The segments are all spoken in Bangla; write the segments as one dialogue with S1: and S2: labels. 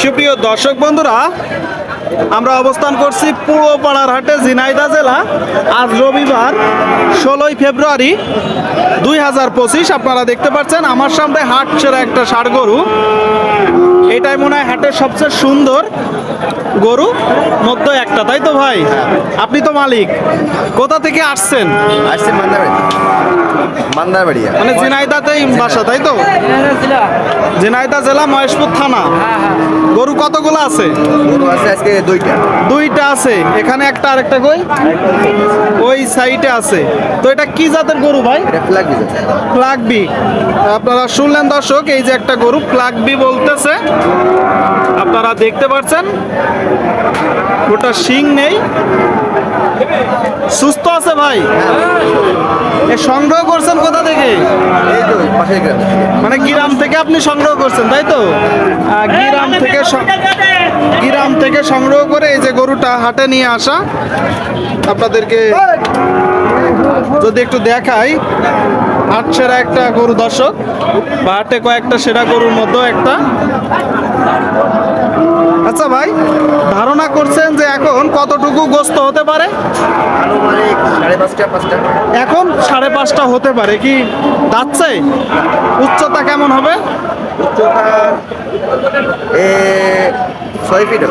S1: সুপ্রিয় দর্শক বন্ধুরা, আমরা অবস্থান করছি পূর্বপাড়ার হাটে, ঝিনাইদা জেলা। আজ রবিবার, ষোলোই ফেব্রুয়ারি দুই হাজার পঁচিশ, আপনারা দেখতে পাচ্ছেন আমার সামনে হাট ছেড়া একটা ষাড় গরু। এটাই মনে হয় হাটের সবচেয়ে সুন্দর গরু, মধ্যে একটা, তাই তো ভাই? আপনি তো মালিক। কোথা থেকে আসছেন?
S2: আসছে মান্দারবাড়ি মান্দারবাড়িয়া
S1: মানে ঝিনাইদাতেই বাসা তাই তো? ঝিনাইদা জেলা মহেশপুর থানা। গরু কতগুলো আছে?
S2: গরু আছে আজকে দুইটা।
S1: দুইটা আছে। এখানে একটা আরেকটা কই? ওই সাইডে আছে। তো এটা কি জাতের গরু ভাই? প্লাগবি আপনারা শুনলেন দর্শক এই যে একটা গরু প্লাগবি বলতেছে। আপনারা দেখতে পাচ্ছেন ওটা শিং নেই। সুস্থ আছে ভাই? এ সংগ্রহ করছেন কোথা থেকে? মানে গ্রাম থেকে আপনি সংগ্রহ করছেন তাই তো? গ্রাম থেকে গ্রাম থেকে সংগ্রহ করে এই যে গরুটা হাটে নিয়ে আসা আপনাদেরকে যদি একটু দেখাই হাট সেরা একটা গরু দর্শক বা হাটে কয়েকটা সেরা গরুর মধ্যে একটা। আচ্ছা ভাই, ধারণা করছেন যে এখন কতটুকু গোস্ত হতে পারে? এখন সাড়ে পাঁচটা হতে পারে কি? যাচ্ছে? উচ্চতা কেমন হবে?
S2: উচ্চতা ছয় ফিট।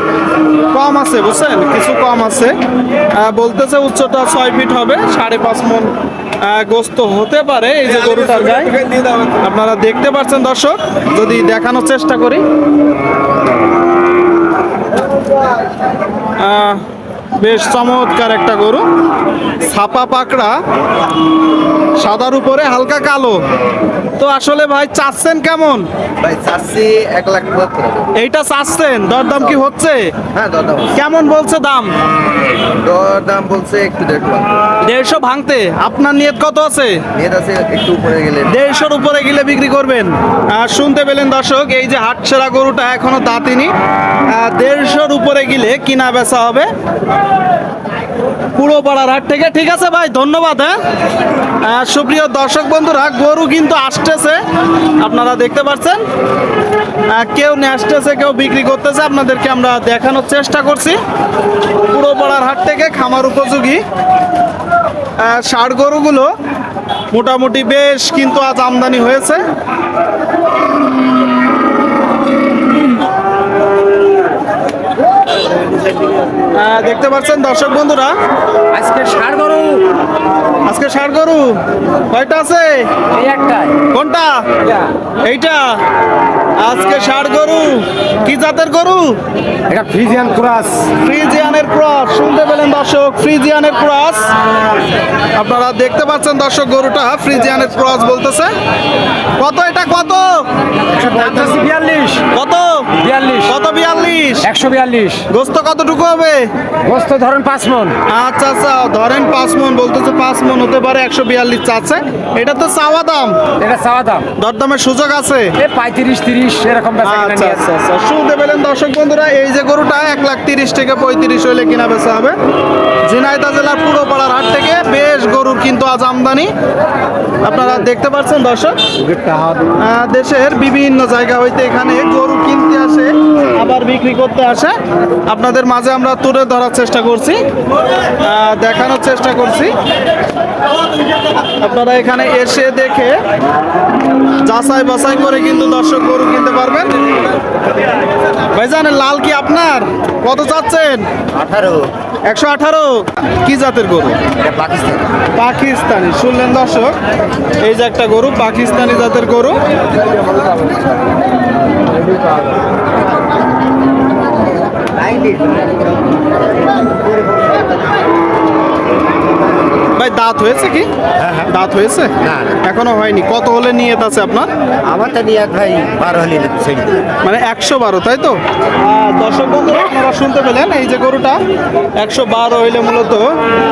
S1: কম আছে, বুঝছেন? কিছু কম আছে। বলতেছে উচ্চতা ছয় ফিট হবে, সাড়ে পাঁচ মন গোস্ত হতে পারে। এই যে গরুটার গায়ে, আপনারা দেখতে পাচ্ছেন দর্শক, যদি দেখানোর চেষ্টা করি। uh, বেশ চমৎকার একটা গরু। ছাপা পাকড়া সাদার উপরে হালকা কালো। তো আসলে ভাই চাচ্ছেন কেমন?
S2: ভাই চাচ্ছি এক লাখ
S1: এইটা চাচ্ছেন? দরদাম কি হচ্ছে?
S2: হ্যাঁ দর দাম আছে।
S1: কেমন বলছে দাম?
S2: দর দাম বলছে একটু দেড়
S1: দেড়শো ভাঙতে? আপনার নিয়ত কত আছে?
S2: একটু উপরে গেলে।
S1: দেড়শোর উপরে গেলে বিক্রি করবেন। আর শুনতে পেলেন দর্শক এই যে হাটছেড়া গরুটা এখনও দাঁতিনি। দেড়শোর উপরে গেলে কিনা বেচা হবে। পুরো পাড়ার হাট থেকে। ঠিক আছে ভাই, ধন্যবাদ হ্যাঁ? সুপ্রিয় দর্শক বন্ধুরা, গরু কিন্তু আসতেছে, আপনারা দেখতে পাচ্ছেন। কেউ নিয়ে আসতেছে, কেউ বিক্রি করতেছে, আপনাদেরকে আমরা দেখানোর চেষ্টা করছি। পুরো পাড়ার হাট থেকে খামার উপযোগী। ষাড় গরুগুলো মোটামুটি বেশ কিন্তু আজ আমদানি হয়েছে। দেখতে পাচ্ছেন দর্শক বন্ধুরা।
S3: আজকে ষাড় গরু।
S1: আজকে ষাড় গরু। কয়টা আছে? কোনটা? এইটা। আজকে ষাড় গরু। কি জাতের গরু?
S3: এটা ফ্রিজিয়ান ক্রাস।
S1: ফ্রিজিয়ানের ক্রস। শুনতে পেলেন দর্শক ফ্রিজিয়ানের ক্রস। আপনারা দেখতে পাচ্ছেন দর্শক গরুটা ফ্রিজিয়ানের ক্রস বলতেছে। কত এটা? কত?
S3: বিয়াল্লিশ
S1: কত?
S3: বিয়াল্লিশ।
S1: কত বিয়াল্লিশ?
S3: একশো বিয়াল্লিশ।
S1: গোস্ত কতটুকু হবে?
S3: গোস্ত ধরেন পাঁচ মন।
S1: আচ্ছা আচ্ছা ধরেন পাঁচ মন বলতেছে পাঁচ মন হতে পারে একশো বিয়াল্লিশ চাচ্ছে। এটা তো চাওয়া দাম।
S3: এটা চাওয়া দাম।
S1: দরদামের সুযোগ আছে।
S3: এ পঁয়ত্রিশ তিরিশ এরকম
S1: আচ্ছা আচ্ছা আচ্ছা। শুনতে পেলেন দর্শক বন্ধুরা এই যে গরুটা এক লাখ তিরিশ থেকে পঁয়ত্রিশ হইলে কিনা বেচা হবে। ঝিনাইদা জেলার পুরো পাড়ার হাট থেকে বেশ গরুর কিন্তু আজ আমদানি। আপনারা দেখতে পাচ্ছেন, দর্শক? দেশের বিভিন্ন জায়গা হইতে এখানে গরু কিনতে আসে, আবার বিক্রি করতে আসে। আপনাদের মাঝে আমরা তুলে ধরার চেষ্টা করছি দেখানোর চেষ্টা করছি। আপনারা এখানে এসে দেখে যাচাই বাছাই করে কিন্তু দর্শক গরু কিনতে পারবেন। ভাইজান লাল কি আপনার? কত চাচ্ছেন?
S2: আঠারো।
S1: একশো আঠারো। কি জাতের গরু?
S2: পাকিস্তান।
S1: পাকিস্তানি। শুনলেন দর্শক? এই যে একটা গরু পাকিস্তানি জাতের গরু। ভাই দাঁত হয়েছে কি? দাঁত হয়েছে?
S2: না।
S1: এখনও হয়নি। কত হলে নিয়ত আছে আপনার?
S2: আমার তো নিয়ে ভাই বারো হলে
S1: মানে একশো বারো তাই তো? দর্শক বন্ধুরা আপনারা শুনতে পেলেন এই যে গরুটা। একশো বারো হইলে মূলত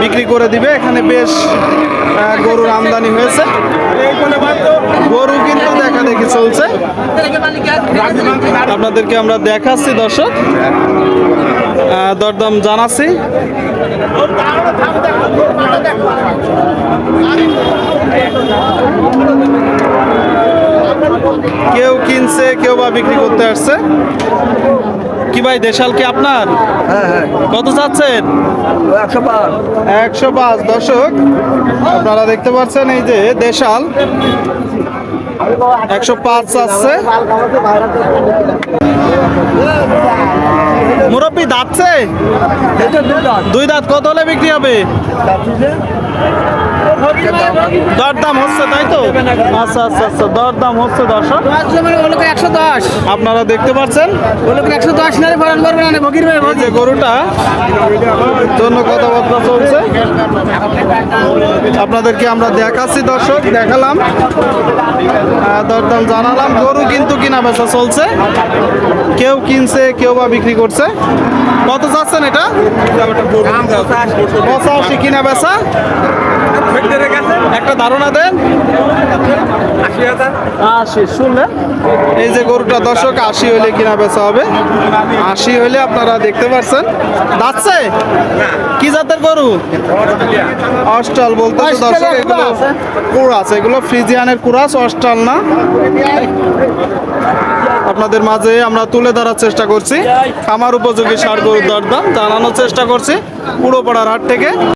S1: বিক্রি করে দিবে। এখানে বেশ গরুর আমদানি হয়েছে। গরু কিন্তু দেখা দেখি চলছে। আপনাদেরকে আমরা দেখাচ্ছি দর্শক। দরদাম জানাচ্ছি। কেউ কিনছে কেউ বা বিক্রি করতে আসছে। কি ভাই দেশাল কি আপনার?
S2: হ্যাঁ হ্যাঁ।
S1: কত চাচ্ছেন?
S2: একশো পাঁচ।
S1: একশো পাঁচ দর্শক আপনারা দেখতে পাচ্ছেন এই যে দেশাল। একশো পাঁচ আছে মুরব্বী দাঁতছে? দুই দাঁত। কত হলে বিক্রি হবে? দরদাম হচ্ছে, তাই তো? আচ্ছা আচ্ছা আচ্ছা দরদাম হচ্ছে, দর্শক।
S3: একশো দশ
S1: আপনারা দেখতে পাচ্ছেন?
S3: একশো দশ নালে ফরান করবে না ভগির
S1: এই যে গরুটা জন্য কথাবার্তা চলছে। আপনাদেরকে আমরা দেখাচ্ছি, দর্শক, দেখালাম। দরদাম জানালাম, গরু কিন্তু কিনা বেচা চলছে। কেউ কিনছে, কেউ বা বিক্রি করছে। কত চাচ্ছেন এটা? পঁচাশি কিনা বেচা? একটা ধারণা দেন। আশি শুনলেন এই যে গরুটা দর্শক আশি হলে কিনা বেচা হবে। আশি হলে আপনারা দেখতে পাচ্ছেন যাচ্ছে? কি জাতের গরু? অস্টাল বলতে দর্শক এগুলো কুরাস এগুলো ফ্রিজিয়ানের কুড়াস অস্টাল না। আপনাদের মাঝে আমরা তুলে ধরার চেষ্টা করছি। খামার উপযোগী সার গরুর দরদাম, জানানোর চেষ্টা করছি পুরো পাড়ার হাট থেকে।